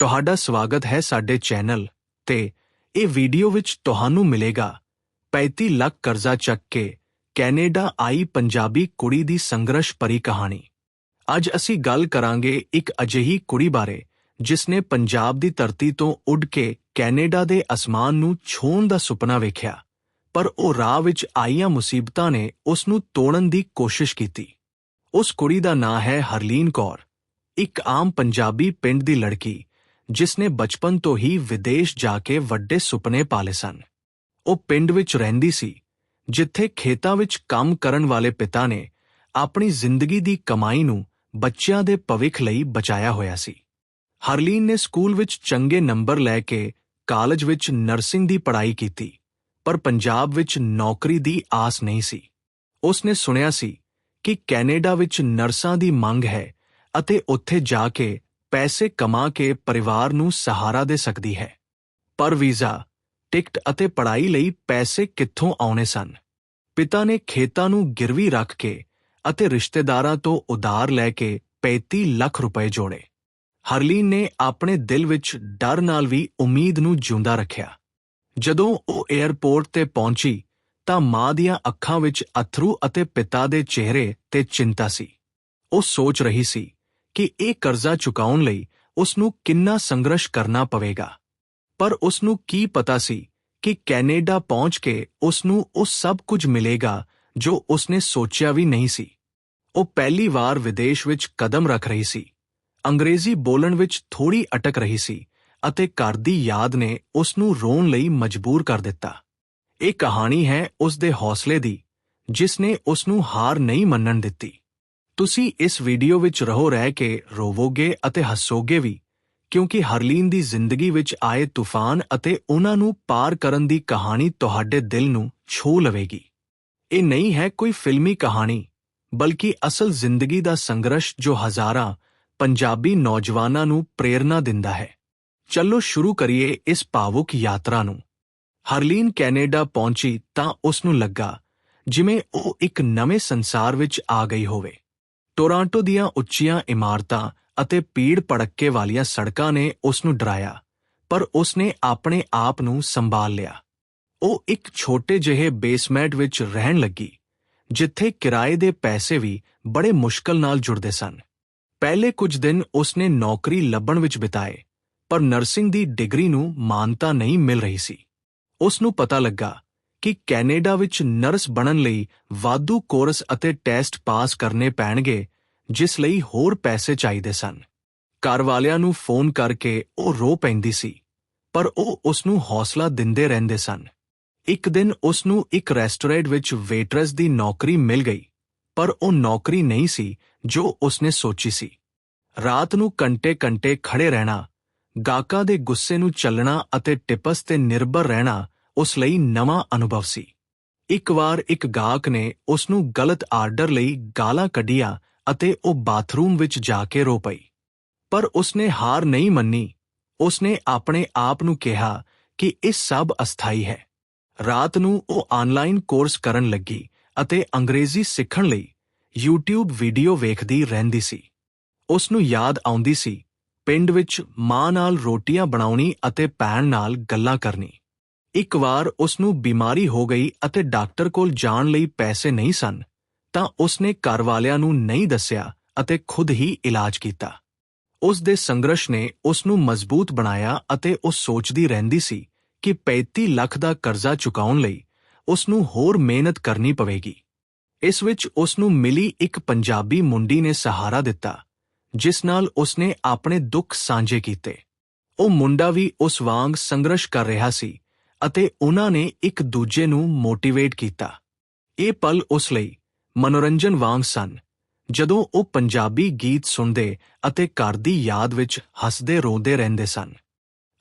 ਤੁਹਾਡਾ ਸਵਾਗਤ ਹੈ ਸਾਡੇ ਚੈਨਲ ਤੇ ਇਹ ਵੀਡੀਓ ਵਿੱਚ ਤੁਹਾਨੂੰ ਮਿਲੇਗਾ। 35 ਲੱਖ ਕਰਜ਼ਾ ਚੱਕ ਕੇ ਕੈਨੇਡਾ ਆਈ ਪੰਜਾਬੀ ਕੁੜੀ ਦੀ ਸੰਘਰਸ਼ ਭਰੀ ਕਹਾਣੀ। ਅੱਜ ਅਸੀਂ ਗੱਲ ਕਰਾਂਗੇ ਇੱਕ ਅਜਿਹੀ ਕੁੜੀ ਬਾਰੇ ਜਿਸ ਨੇ ਪੰਜਾਬ ਦੀ ਧਰਤੀ ਤੋਂ ਉੱਡ ਕੇ ਕੈਨੇਡਾ ਦੇ ਅਸਮਾਨ ਨੂੰ ਛੂਹਣ ਦਾ ਸੁਪਨਾ ਵੇਖਿਆ, ਪਰ ਉਹ ਰਾਹ ਵਿੱਚ ਆਈਆਂ ਮੁਸੀਬਤਾਂ ਨੇ ਉਸ ਨੂੰ ਤੋੜਨ ਦੀ ਕੋਸ਼ਿਸ਼ ਕੀਤੀ। ਉਸ ਕੁੜੀ ਦਾ ਨਾਂ ਹੈ ਹਰਲੀਨ ਕੌਰ, ਇੱਕ ਆਮ ਪੰਜਾਬੀ ਪਿੰਡ ਦੀ ਲੜਕੀ। ਜਿਸ ਨੇ ਬਚਪਨ ਤੋਂ ਹੀ ਵਿਦੇਸ਼ ਜਾ ਕੇ ਵੱਡੇ ਸੁਪਨੇ ਪਾਲੇ ਸਨ। ਉਹ ਪਿੰਡ ਵਿੱਚ ਰਹਿੰਦੀ ਸੀ, ਜਿੱਥੇ ਖੇਤਾਂ ਵਿੱਚ ਕੰਮ ਕਰਨ ਵਾਲੇ ਪਿਤਾ ਨੇ ਆਪਣੀ ਜ਼ਿੰਦਗੀ ਦੀ ਕਮਾਈ ਨੂੰ ਬੱਚਿਆਂ ਦੇ ਭਵਿੱਖ ਲਈ ਬਚਾਇਆ ਹੋਇਆ ਸੀ। ਹਰਲੀਨ ਨੇ ਸਕੂਲ ਵਿੱਚ ਚੰਗੇ ਨੰਬਰ ਲੈ ਕੇ ਕਾਲਜ ਵਿੱਚ ਨਰਸਿੰਗ ਦੀ ਪੜ੍ਹਾਈ ਕੀਤੀ, ਪਰ ਪੰਜਾਬ ਵਿੱਚ ਨੌਕਰੀ ਦੀ ਆਸ ਨਹੀਂ ਸੀ। ਉਸ ਨੇ ਸੁਣਿਆ ਸੀ ਕਿ ਕੈਨੇਡਾ ਵਿੱਚ ਨਰਸਾਂ ਦੀ ਮੰਗ ਹੈ ਅਤੇ ਉੱਥੇ ਜਾ ਕੇ ਪੈਸੇ ਕਮਾ ਕੇ ਪਰਿਵਾਰ ਨੂੰ ਸਹਾਰਾ ਦੇ ਸਕਦੀ ਹੈ। ਪਰ ਵੀਜ਼ਾ, ਟਿਕਟ ਅਤੇ ਪੜ੍ਹਾਈ ਲਈ ਪੈਸੇ ਕਿੱਥੋਂ ਆਉਣੇ ਸਨ? ਪਿਤਾ ਨੇ ਖੇਤਾਂ ਨੂੰ ਗਿਰਵੀ ਰੱਖ ਕੇ ਅਤੇ ਰਿਸ਼ਤੇਦਾਰਾਂ ਤੋਂ ਉਧਾਰ ਲੈ ਕੇ 35 ਲੱਖ ਰੁਪਏ ਜੋੜੇ। ਹਰਲੀਨ ਨੇ ਆਪਣੇ ਦਿਲ ਵਿੱਚ ਡਰ ਨਾਲ ਵੀ ਉਮੀਦ ਨੂੰ ਜਿਉਂਦਾ ਰੱਖਿਆ। ਜਦੋਂ ਉਹ 에ਅਰਪੋਰਟ ਤੇ ਪਹੁੰਚੀ, ਤਾਂ ਮਾਂ ਦੀਆਂ ਅੱਖਾਂ ਵਿੱਚ ਅਥਰੂ ਅਤੇ ਪਿਤਾ ਦੇ ਚਿਹਰੇ ਤੇ ਚਿੰਤਾ ਸੀ। ਉਹ ਸੋਚ ਰਹੀ ਸੀ ਕਿ ਇਹ ਕਰਜ਼ਾ ਚੁਕਾਉਣ ਲਈ ਉਸ ਨੂੰ ਕਿੰਨਾ ਸੰਘਰਸ਼ ਕਰਨਾ ਪਵੇਗਾ। ਪਰ ਉਸ ਨੂੰ ਕੀ ਪਤਾ ਸੀ ਕਿ ਕੈਨੇਡਾ ਪਹੁੰਚ ਕੇ ਉਸ ਨੂੰ ਉਹ ਸਭ ਕੁਝ ਮਿਲੇਗਾ ਜੋ ਉਸਨੇ ਸੋਚਿਆ ਵੀ ਨਹੀਂ ਸੀ। ਉਹ ਪਹਿਲੀ ਵਾਰ ਵਿਦੇਸ਼ ਵਿੱਚ ਕਦਮ ਰੱਖ ਰਹੀ ਸੀ। ਅੰਗਰੇਜ਼ੀ ਬੋਲਣ ਵਿੱਚ ਥੋੜੀ ਅਟਕ ਰਹੀ ਸੀ ਅਤੇ ਘਰ ਦੀ ਯਾਦ ਨੇ ਉਸ ਨੂੰ ਰੋਣ ਲਈ ਮਜਬੂਰ ਕਰ ਦਿੱਤਾ। ਇਹ ਕਹਾਣੀ ਹੈ ਉਸ ਦੇ ਹੌਸਲੇ ਦੀ, ਜਿਸ ਨੇ ਉਸ ਨੂੰ ਹਾਰ ਨਹੀਂ ਮੰਨਣ ਦਿੱਤੀ। ਤੁਸੀਂ ਇਸ ਵੀਡੀਓ ਵਿੱਚ ਰਹੋ ਰਹਿ ਕੇ ਰੋਵੋਗੇ ਅਤੇ ਹੱਸੋਗੇ ਵੀ, ਕਿਉਂਕਿ ਹਰਲੀਨ ਦੀ ਜ਼ਿੰਦਗੀ ਵਿੱਚ ਆਏ ਤੂਫਾਨ ਅਤੇ ਉਹਨਾਂ ਨੂੰ ਪਾਰ ਕਰਨ ਦੀ ਕਹਾਣੀ ਤੁਹਾਡੇ ਦਿਲ ਨੂੰ ਛੂ ਲਵੇਗੀ। ਇਹ ਨਹੀਂ ਹੈ ਕੋਈ ਫਿਲਮੀ ਕਹਾਣੀ, ਬਲਕਿ ਅਸਲ ਜ਼ਿੰਦਗੀ ਦਾ ਸੰਘਰਸ਼ ਜੋ ਹਜ਼ਾਰਾਂ ਪੰਜਾਬੀ ਨੌਜਵਾਨਾਂ ਨੂੰ ਪ੍ਰੇਰਣਾ ਦਿੰਦਾ ਹੈ। ਚੱਲੋ ਸ਼ੁਰੂ ਕਰੀਏ ਇਸ ਭਾਵੁਕ ਯਾਤਰਾ ਨੂੰ। ਹਰਲੀਨ ਕੈਨੇਡਾ ਪਹੁੰਚੀ ਤਾਂ ਉਸ ਨੂੰ ਲੱਗਾ ਜਿਵੇਂ ਉਹ ਇੱਕ ਨਵੇਂ ਸੰਸਾਰ ਵਿੱਚ ਆ ਗਈ ਹੋਵੇ। ਟੋਰਾਂਟੋ ਦੀਆਂ ਉੱਚੀਆਂ ਇਮਾਰਤਾਂ ਅਤੇ ਪੀੜ ਪੜੱਕੇ ਵਾਲੀਆਂ ਸੜਕਾਂ ਨੇ ਉਸ ਨੂੰ ਡਰਾਇਆ, ਪਰ ਉਸ ਨੇ ਆਪਣੇ ਆਪ ਨੂੰ ਸੰਭਾਲ ਲਿਆ। ਉਹ ਇੱਕ ਛੋਟੇ ਜਿਹੇ ਬੇਸਮੈਂਟ ਵਿੱਚ ਰਹਿਣ ਲੱਗੀ, ਜਿੱਥੇ ਕਿਰਾਏ ਦੇ ਪੈਸੇ ਵੀ ਬੜੇ ਮੁਸ਼ਕਲ ਨਾਲ ਜੁੜਦੇ ਸਨ। ਪਹਿਲੇ ਕੁਝ ਦਿਨ ਉਸ ਨੇ ਨੌਕਰੀ ਲੱਭਣ ਵਿੱਚ ਬਿਤਾਏ, ਪਰ ਨਰਸਿੰਗ ਦੀ ਡਿਗਰੀ ਨੂੰ ਮਾਨਤਾ ਨਹੀਂ ਮਿਲ ਰਹੀ ਸੀ। ਉਸ ਨੂੰ ਪਤਾ ਲੱਗਾ ਕਿ ਕੈਨੇਡਾ ਵਿੱਚ ਨਰਸ ਬਣਨ ਲਈ ਵਾਧੂ ਕੋਰਸ ਅਤੇ ਟੈਸਟ ਪਾਸ ਕਰਨੇ ਪੈਣਗੇ, ਜਿਸ ਲਈ ਹੋਰ ਪੈਸੇ ਚਾਹੀਦੇ ਸਨ। ਘਰ ਵਾਲਿਆਂ ਨੂੰ ਫੋਨ ਕਰਕੇ ਉਹ ਰੋ ਪੈਂਦੀ ਸੀ, ਪਰ ਉਹ ਉਸ ਨੂੰ ਹੌਸਲਾ ਦਿੰਦੇ ਰਹਿੰਦੇ ਸਨ। ਇੱਕ ਦਿਨ ਉਸ ਨੂੰ ਇੱਕ ਰੈਸਟੋਰੈਂਟ ਵਿੱਚ ਵੇਟਰਸ ਦੀ ਨੌਕਰੀ ਮਿਲ ਗਈ, ਪਰ ਉਹ ਨੌਕਰੀ ਨਹੀਂ ਸੀ ਜੋ ਉਸਨੇ ਸੋਚੀ ਸੀ। ਰਾਤ ਨੂੰ ਘੰਟੇ-ਘੰਟੇ ਖੜੇ ਰਹਿਣਾ ਗਾਕਾਂ ਦੇ ਗੁੱਸੇ ਨੂੰ ਚੱਲਣਾ ਅਤੇ ਟਿਪਸ ਤੇ ਨਿਰਭਰ ਰਹਿਣਾ ਉਸ ਲਈ ਨਵਾਂ ਅਨੁਭਵ ਸੀ। ਇੱਕ ਵਾਰ ਇੱਕ ਗਾਹਕ ਨੇ ਉਸ ਨੂੰ ਗਲਤ ਆਰਡਰ ਲਈ ਗਾਲਾਂ ਕੱਢੀਆਂ ਅਤੇ ਉਹ ਬਾਥਰੂਮ ਵਿੱਚ ਜਾ ਕੇ ਰੋ ਪਈ। ਪਰ ਉਸਨੇ ਹਾਰ ਨਹੀਂ ਮੰਨੀ। ਉਸਨੇ ਆਪਣੇ ਆਪ ਨੂੰ ਕਿਹਾ ਕਿ ਇਹ ਸਭ ਅਸਥਾਈ ਹੈ। ਰਾਤ ਨੂੰ ਉਹ ਆਨਲਾਈਨ ਕੋਰਸ ਕਰਨ ਲੱਗੀ ਅਤੇ ਅੰਗਰੇਜ਼ੀ ਸਿੱਖਣ ਲਈ YouTube ਵੀਡੀਓ ਵੇਖਦੀ ਰਹਿੰਦੀ ਸੀ। ਉਸ ਨੂੰ ਯਾਦ ਆਉਂਦੀ ਸੀ, ਪਿੰਡ ਵਿੱਚ ਮਾਂ ਨਾਲ ਰੋਟੀਆਂ ਬਣਾਉਣੀ ਅਤੇ ਭੈਣ ਨਾਲ ਗੱਲਾਂ ਕਰਨੀ। ਇੱਕ ਵਾਰ ਉਸ ਨੂੰ ਬਿਮਾਰੀ ਹੋ ਗਈ ਅਤੇ ਡਾਕਟਰ ਕੋਲ ਜਾਣ ਲਈ ਪੈਸੇ ਨਹੀਂ ਸਨ, ਤਾਂ ਉਸ ਨੇ ਘਰ ਵਾਲਿਆਂ ਨੂੰ ਨਹੀਂ ਦੱਸਿਆ ਅਤੇ ਖੁਦ ਹੀ ਇਲਾਜ ਕੀਤਾ। ਉਸ ਦੇ ਸੰਘਰਸ਼ ਨੇ ਉਸ ਨੂੰ ਮਜ਼ਬੂਤ ਬਣਾਇਆ ਅਤੇ ਉਹ ਸੋਚਦੀ ਰਹਿੰਦੀ ਸੀ ਕਿ 35 ਲੱਖ ਦਾ ਕਰਜ਼ਾ ਚੁਕਾਉਣ ਲਈ ਉਸ ਨੂੰ ਹੋਰ ਮਿਹਨਤ ਕਰਨੀ ਪਵੇਗੀ। ਇਸ ਵਿੱਚ ਉਸ ਨੂੰ ਮਿਲੀ ਇੱਕ ਪੰਜਾਬੀ ਮੁੰਡੀ ਨੇ ਸਹਾਰਾ ਦਿੱਤਾ, ਜਿਸ ਨਾਲ ਉਸ ਨੇ ਆਪਣੇ ਦੁੱਖ ਸਾਂਝੇ ਕੀਤੇ। ਉਹ ਮੁੰਡਾ ਵੀ ਉਸ ਵਾਂਗ ਸੰਘਰਸ਼ ਕਰ ਰਿਹਾ ਸੀ ਅਤੇ ਉਹਨਾਂ ਨੇ ਇੱਕ ਦੂਜੇ ਨੂੰ ਮੋਟੀਵੇਟ ਕੀਤਾ। ਇਹ ਪਲ ਉਸ ਲਈ ਮਨੋਰੰਜਨ ਵਾਂਗ ਸਨ, ਜਦੋਂ ਉਹ ਪੰਜਾਬੀ ਗੀਤ ਸੁਣਦੇ ਅਤੇ ਘਰ ਦੀ ਯਾਦ ਵਿੱਚ ਹੱਸਦੇ ਰੋਂਦੇ ਰਹਿੰਦੇ ਸਨ।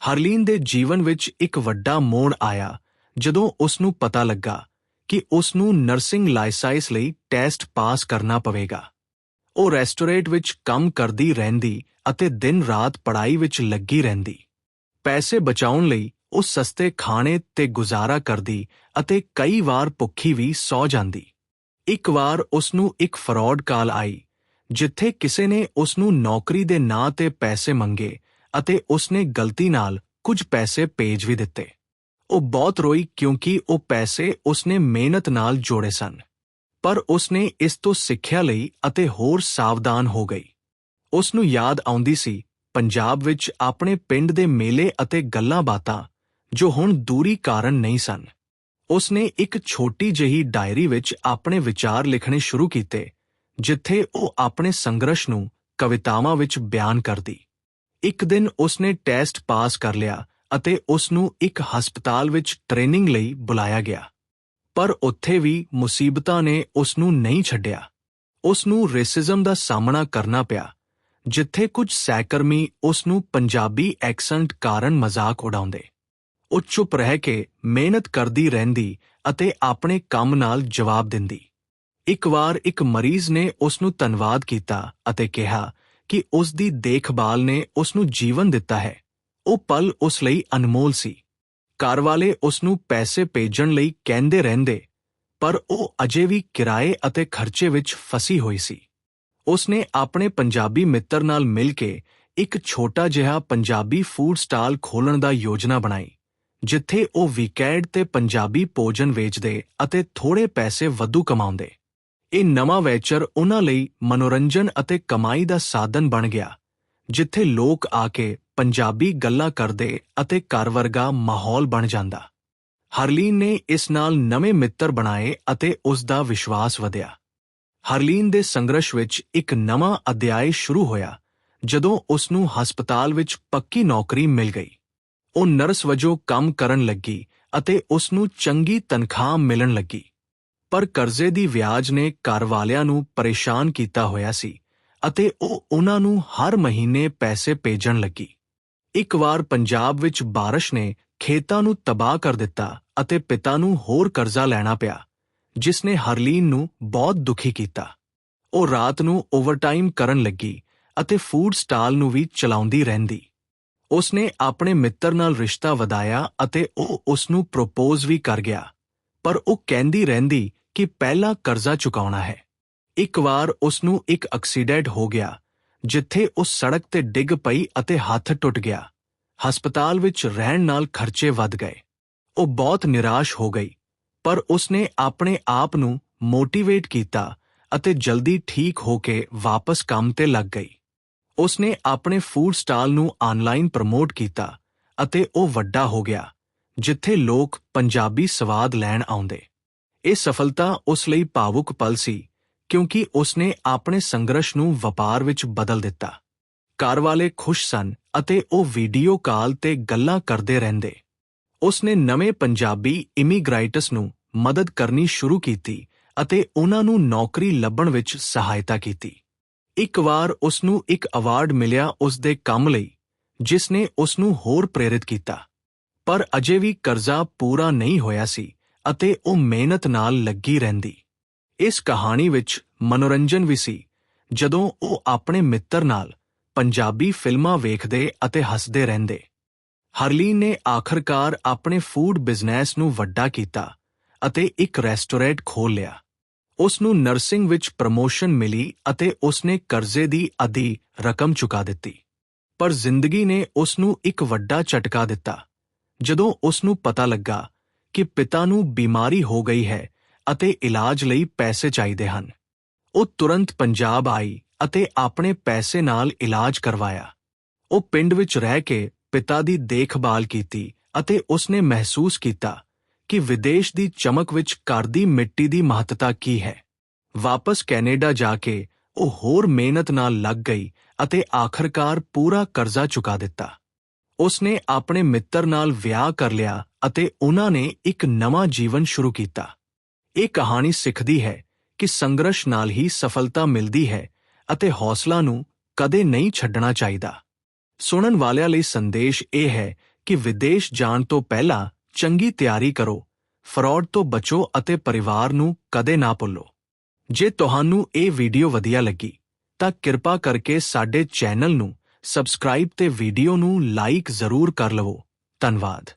ਹਰਲੀਨ ਦੇ ਜੀਵਨ ਵਿੱਚ ਇੱਕ ਵੱਡਾ ਮੋੜ ਆਇਆ, ਜਦੋਂ ਉਸ ਨੂੰ ਪਤਾ ਲੱਗਾ ਕਿ ਉਸ ਨੂੰ ਨਰਸਿੰਗ ਲਾਇਸੈਂਸ ਲਈ ਟੈਸਟ ਪਾਸ ਕਰਨਾ ਪਵੇਗਾ। ਉਹ ਰੈਸਟੋਰੈਂਟ ਵਿੱਚ ਕੰਮ ਕਰਦੀ ਰਹਿੰਦੀ ਅਤੇ ਦਿਨ ਰਾਤ ਪੜ੍ਹਾਈ ਵਿੱਚ ਲੱਗੀ ਰਹਿੰਦੀ। ਪੈਸੇ ਬਚਾਉਣ ਲਈ ਉਹ ਸਸਤੇ ਖਾਣੇ ਤੇ ਗੁਜ਼ਾਰਾ ਕਰਦੀ ਅਤੇ ਕਈ ਵਾਰ ਭੁੱਖੀ ਵੀ ਸੌ ਜਾਂਦੀ। ਇੱਕ ਵਾਰ ਉਸ ਨੂੰ ਇੱਕ ਫਰਾਡ ਕਾਲ ਆਈ, ਜਿੱਥੇ ਕਿਸੇ ਨੇ ਉਸ ਨੂੰ ਨੌਕਰੀ ਦੇ ਨਾਂ ਤੇ ਪੈਸੇ ਮੰਗੇ ਅਤੇ ਉਸਨੇ ਗਲਤੀ ਨਾਲ ਕੁਝ ਪੈਸੇ ਭੇਜ ਵੀ ਦਿੱਤੇ। ਉਹ ਬਹੁਤ ਰੋਈ ਕਿਉਂਕਿ ਉਹ ਪੈਸੇ ਉਸਨੇ ਮਿਹਨਤ ਨਾਲ ਜੋੜੇ ਸਨ, ਪਰ ਉਸਨੇ ਇਸ ਤੋਂ ਸਿੱਖਿਆ ਲਈ ਅਤੇ ਹੋਰ ਸਾਵਧਾਨ ਹੋ ਗਈ। ਉਸ ਨੂੰ ਯਾਦ ਆਉਂਦੀ ਸੀ, ਪੰਜਾਬ ਵਿੱਚ ਆਪਣੇ ਪਿੰਡ ਦੇ ਮੇਲੇ ਅਤੇ ਗੱਲਾਂ ਬਾਤਾਂ ਜੋ ਹੁਣ ਦੂਰੀ ਕਾਰਨ ਨਹੀਂ ਸਨ। ਉਸਨੇ ਇੱਕ ਛੋਟੀ ਜਿਹੀ ਡਾਇਰੀ ਵਿੱਚ ਆਪਣੇ ਵਿਚਾਰ ਲਿਖਣੇ ਸ਼ੁਰੂ ਕੀਤੇ, ਜਿੱਥੇ ਉਹ ਆਪਣੇ ਸੰਘਰਸ਼ ਨੂੰ ਕਵਿਤਾਵਾਂ ਵਿੱਚ ਬਿਆਨ ਕਰਦੀ। ਇੱਕ ਦਿਨ ਉਸਨੇ ਟੈਸਟ ਪਾਸ ਕਰ ਲਿਆ ਅਤੇ ਉਸ ਨੂੰ ਇੱਕ ਹਸਪਤਾਲ ਵਿੱਚ ਟ੍ਰੇਨਿੰਗ ਲਈ ਬੁਲਾਇਆ ਗਿਆ। ਪਰ ਉੱਥੇ ਵੀ ਮੁਸੀਬਤਾਂ ਨੇ ਉਸ ਨੂੰ ਨਹੀਂ ਛੱਡਿਆ। ਉਸ ਨੂੰ ਰੇਸਿਜ਼ਮ ਦਾ ਸਾਹਮਣਾ ਕਰਨਾ ਪਿਆ, ਜਿੱਥੇ ਕੁਝ ਸਹਿਕਰਮੀ ਉਸ ਨੂੰ ਪੰਜਾਬੀ ਐਕਸੈਂਟ ਕਾਰਨ ਮਜ਼ਾਕ ਉਡਾਉਂਦੇ। ਉਹ ਚੁੱਪ ਰਹਿ ਕੇ ਮਿਹਨਤ ਕਰਦੀ ਰਹਿੰਦੀ ਅਤੇ ਆਪਣੇ ਕੰਮ ਨਾਲ ਜਵਾਬ ਦਿੰਦੀ। ਇੱਕ ਵਾਰ ਇੱਕ ਮਰੀਜ਼ ਨੇ ਉਸ ਨੂੰ ਧੰਨਵਾਦ ਕੀਤਾ ਅਤੇ ਕਿਹਾ ਕਿ ਉਸ ਦੀ ਦੇਖਭਾਲ ਨੇ ਉਸ ਨੂੰ ਜੀਵਨ ਦਿੱਤਾ ਹੈ। ਉਹ ਪਲ ਉਸ ਲਈ ਅਨਮੋਲ ਸੀ। ਘਰ ਵਾਲੇ ਉਸ ਨੂੰ ਪੈਸੇ ਭੇਜਣ ਲਈ ਕਹਿੰਦੇ ਰਹਿੰਦੇ, ਪਰ ਉਹ ਅਜੇ ਵੀ ਕਿਰਾਏ ਅਤੇ ਖਰਚੇ ਵਿੱਚ ਫਸੀ ਹੋਈ ਸੀ। ਉਸਨੇ ਆਪਣੇ ਪੰਜਾਬੀ ਮਿੱਤਰ ਨਾਲ ਮਿਲ ਕੇ ਇੱਕ ਛੋਟਾ ਜਿਹਾ ਪੰਜਾਬੀ ਫੂਡ ਸਟਾਲ ਖੋਲਣ ਦਾ ਯੋਜਨਾ ਬਣਾਈ। ਜਿੱਥੇ ਉਹ ਵੀਕਐਂਡ ਤੇ ਪੰਜਾਬੀ ਭੋਜਨ ਵੇਚਦੇ ਅਤੇ ਥੋੜੇ ਪੈਸੇ ਵੱਧੂ ਕਮਾਉਂਦੇ। ਇਹ ਨਵਾਂ ਵੈਚਰ ਉਹਨਾਂ ਲਈ ਮਨੋਰੰਜਨ ਅਤੇ ਕਮਾਈ ਦਾ ਸਾਧਨ ਬਣ ਗਿਆ, ਜਿੱਥੇ ਲੋਕ ਆ ਕੇ ਪੰਜਾਬੀ ਗੱਲਾਂ ਕਰਦੇ ਅਤੇ ਘਰ ਵਰਗਾ ਮਾਹੌਲ ਬਣ ਜਾਂਦਾ। ਹਰਲੀਨ ਨੇ ਇਸ ਨਾਲ ਨਵੇਂ ਮਿੱਤਰ ਬਣਾਏ ਅਤੇ ਉਸ ਦਾ ਵਿਸ਼ਵਾਸ ਵਧਿਆ। ਹਰਲੀਨ ਦੇ ਸੰਘਰਸ਼ ਵਿੱਚ ਇੱਕ ਨਵਾਂ ਅਧਿਆਇ ਸ਼ੁਰੂ ਹੋਇਆ, ਜਦੋਂ ਉਸ ਨੂੰ ਹਸਪਤਾਲ ਵਿੱਚ ਪੱਕੀ ਨੌਕਰੀ ਮਿਲ ਗਈ। ਉਹ ਨਰਸ ਵਜੋਂ ਕੰਮ ਕਰਨ ਲੱਗੀ ਅਤੇ ਉਸ ਨੂੰ ਚੰਗੀ ਤਨਖਾਹ ਮਿਲਣ ਲੱਗੀ। ਪਰ ਕਰਜ਼ੇ ਦੀ ਵਿਆਜ ਨੇ ਘਰ ਵਾਲਿਆਂ ਨੂੰ ਪਰੇਸ਼ਾਨ ਕੀਤਾ ਹੋਇਆ ਸੀ ਅਤੇ ਉਹ ਉਹਨਾਂ ਨੂੰ ਹਰ ਮਹੀਨੇ ਪੈਸੇ ਭੇਜਣ ਲੱਗੀ। ਇੱਕ ਵਾਰ ਪੰਜਾਬ ਵਿੱਚ ਬਾਰਿਸ਼ ਨੇ ਖੇਤਾਂ ਨੂੰ ਤਬਾਹ ਕਰ ਦਿੱਤਾ ਅਤੇ ਪਿਤਾ ਨੂੰ ਹੋਰ ਕਰਜ਼ਾ ਲੈਣਾ ਪਿਆ, ਜਿਸ ਨੇ ਹਰਲੀਨ ਨੂੰ ਬਹੁਤ ਦੁਖੀ ਕੀਤਾ। ਉਹ ਰਾਤ ਨੂੰ ਓਵਰਟਾਈਮ ਕਰਨ ਲੱਗੀ ਅਤੇ ਫੂਡ ਸਟਾਲ ਨੂੰ ਵੀ ਚਲਾਉਂਦੀ ਰਹਿੰਦੀ। ਉਸ ਨੇ ਆਪਣੇ ਮਿੱਤਰ ਨਾਲ ਰਿਸ਼ਤਾ ਵਧਾਇਆ ਅਤੇ ਉਹ ਉਸ ਨੂੰ ਪ੍ਰਪੋਜ਼ ਵੀ ਕਰ ਗਿਆ। ਪਰ ਉਹ ਕਹਿੰਦੀ ਰਹਿੰਦੀ ਕਿ ਪਹਿਲਾਂ ਕਰਜ਼ਾ ਚੁਕਾਉਣਾ ਹੈ। ਇੱਕ ਵਾਰ ਉਸ ਨੂੰ ਇੱਕ ਐਕਸੀਡੈਂਟ ਹੋ ਗਿਆ, ਜਿੱਥੇ ਉਹ ਸੜਕ ਤੇ ਡਿੱਗ ਪਈ ਅਤੇ ਹੱਥ ਟੁੱਟ ਗਿਆ। ਹਸਪਤਾਲ ਵਿੱਚ ਰਹਿਣ ਨਾਲ ਖਰਚੇ ਵੱਧ ਗਏ। ਉਹ ਬਹੁਤ ਨਿਰਾਸ਼ ਹੋ ਗਈ, ਪਰ ਉਸਨੇ ਆਪਣੇ ਆਪ ਨੂੰ ਮੋਟੀਵੇਟ ਕੀਤਾ ਅਤੇ ਜਲਦੀ ਠੀਕ ਹੋ ਕੇ ਵਾਪਸ ਕੰਮ ਤੇ ਲੱਗ ਗਈ। ਉਸਨੇ ਆਪਣੇ ਫੂਡ ਸਟਾਲ ਨੂੰ ਆਨਲਾਈਨ ਪ੍ਰਮੋਟ ਕੀਤਾ ਅਤੇ ਉਹ ਵੱਡਾ ਹੋ ਗਿਆ, ਜਿੱਥੇ ਲੋਕ ਪੰਜਾਬੀ ਸਵਾਦ ਲੈਣ ਆਉਂਦੇ। ਇਹ ਸਫਲਤਾ ਉਸ ਲਈ ਭਾਵੁਕ ਪਲ ਸੀ, ਕਿਉਂਕਿ ਉਸਨੇ ਆਪਣੇ ਸੰਘਰਸ਼ ਨੂੰ ਵਪਾਰ ਵਿੱਚ ਬਦਲ ਦਿੱਤਾ। ਘਰ ਵਾਲੇ ਖੁਸ਼ ਸਨ ਅਤੇ ਉਹ ਵੀਡੀਓ ਕਾਲ ਤੇ ਗੱਲਾਂ ਕਰਦੇ ਰਹਿੰਦੇ। ਉਸਨੇ ਨਵੇਂ ਪੰਜਾਬੀ ਇਮੀਗ੍ਰਾਈਟਸ ਨੂੰ ਮਦਦ ਕਰਨੀ ਸ਼ੁਰੂ ਕੀਤੀ ਅਤੇ ਉਹਨਾਂ ਨੂੰ ਨੌਕਰੀ ਲੱਭਣ ਵਿੱਚ ਸਹਾਇਤਾ ਕੀਤੀ। ਇੱਕ ਵਾਰ ਉਸ ਨੂੰ ਇੱਕ ਅਵਾਰਡ ਮਿਲਿਆ ਉਸ ਦੇ ਕੰਮ ਲਈ ਜਿਸ ਨੇ ਉਸ ਨੂੰ ਹੋਰ ਪ੍ਰੇਰਿਤ ਕੀਤਾ। ਪਰ ਅਜੇ ਵੀ ਕਰਜ਼ਾ ਪੂਰਾ ਨਹੀਂ ਹੋਇਆ ਸੀ ਅਤੇ ਉਹ ਮਿਹਨਤ ਨਾਲ ਲੱਗੀ ਰਹਿੰਦੀ। ਇਸ ਕਹਾਣੀ ਵਿੱਚ ਮਨੋਰੰਜਨ ਵੀ ਸੀ, ਜਦੋਂ ਉਹ ਆਪਣੇ ਮਿੱਤਰ ਨਾਲ ਪੰਜਾਬੀ ਫਿਲਮਾਂ ਵੇਖਦੇ ਅਤੇ ਹੱਸਦੇ ਰਹਿੰਦੇ। ਹਰਲੀਨ ਨੇ ਆਖਰਕਾਰ ਆਪਣੇ ਫੂਡ ਬਿਜ਼ਨਸ ਨੂੰ ਵੱਡਾ ਕੀਤਾ ਅਤੇ ਇੱਕ ਰੈਸਟੋਰੈਂਟ ਖੋਲ੍ਹ ਲਿਆ। ਉਸ ਨੂੰ ਨਰਸਿੰਗ ਵਿੱਚ ਪ੍ਰਮੋਸ਼ਨ ਮਿਲੀ ਅਤੇ ਉਸ ਨੇ ਕਰਜ਼ੇ ਦੀ ਅਧੀ ਰਕਮ ਚੁਕਾ ਦਿੱਤੀ। ਪਰ ਜ਼ਿੰਦਗੀ ਨੇ ਉਸ ਨੂੰ ਇੱਕ ਵੱਡਾ ਝਟਕਾ ਦਿੱਤਾ। ਜਦੋਂ ਉਸ ਨੂੰ ਪਤਾ ਲੱਗਾ ਕਿ ਪਿਤਾ ਨੂੰ ਬਿਮਾਰੀ ਹੋ ਗਈ ਹੈ ਅਤੇ ਇਲਾਜ ਲਈ ਪੈਸੇ ਚਾਹੀਦੇ ਹਨ, ਉਹ ਤੁਰੰਤ ਪੰਜਾਬ ਆਈ ਅਤੇ ਆਪਣੇ ਪੈਸੇ ਨਾਲ ਇਲਾਜ ਕਰਵਾਇਆ। ਉਹ ਪਿੰਡ ਵਿੱਚ ਰਹਿ ਕੇ ਪਿਤਾ ਦੀ ਦੇਖਭਾਲ ਕੀਤੀ ਅਤੇ ਉਸਨੇ ਮਹਿਸੂਸ ਕੀਤਾ ਕਿ ਵਿਦੇਸ਼ ਦੀ ਚਮਕ ਵਿੱਚ ਘਰ ਦੀ ਮਿੱਟੀ ਦੀ ਮਹੱਤਤਾ ਕੀ ਹੈ। ਵਾਪਸ ਕੈਨੇਡਾ ਜਾ ਕੇ ਉਹ ਹੋਰ ਮਿਹਨਤ ਨਾਲ ਲੱਗ ਗਈ ਅਤੇ ਆਖਰਕਾਰ ਪੂਰਾ ਕਰਜ਼ਾ ਚੁਕਾ ਦਿੱਤਾ। ਉਸਨੇ ਆਪਣੇ ਮਿੱਤਰ ਨਾਲ ਵਿਆਹ ਕਰ ਲਿਆ ਅਤੇ ਉਹਨਾਂ ਨੇ ਇੱਕ ਨਵਾਂ ਜੀਵਨ ਸ਼ੁਰੂ ਕੀਤਾ। ਇਹ ਕਹਾਣੀ ਸਿੱਖਦੀ ਹੈ ਕਿ ਸੰਘਰਸ਼ ਨਾਲ ਹੀ ਸਫਲਤਾ ਮਿਲਦੀ ਹੈ ਅਤੇ ਹੌਸਲਾ ਨੂੰ ਕਦੇ ਨਹੀਂ ਛੱਡਣਾ ਚਾਹੀਦਾ। ਸੁਣਨ ਵਾਲਿਆਂ ਲਈ ਸੰਦੇਸ਼ ਇਹ ਹੈ ਕਿ ਵਿਦੇਸ਼ ਜਾਣ ਤੋਂ ਪਹਿਲਾਂ ਚੰਗੀ ਤਿਆਰੀ ਕਰੋ। ਫਰਾਡ ਤੋਂ ਬਚੋ ਅਤੇ ਪਰਿਵਾਰ ਨੂੰ ਕਦੇ ਨਾ ਭੁੱਲੋ। ਜੇ ਤੁਹਾਨੂੰ ਇਹ ਵੀਡੀਓ ਵਧੀਆ ਲੱਗੀ, ਤਾਂ ਕਿਰਪਾ ਕਰਕੇ ਸਾਡੇ ਚੈਨਲ ਨੂੰ ਸਬਸਕ੍ਰਾਈਬ ਤੇ ਵੀਡੀਓ ਨੂੰ ਲਾਈਕ ਜ਼ਰੂਰ ਕਰ ਲਵੋ। ਧੰਨਵਾਦ।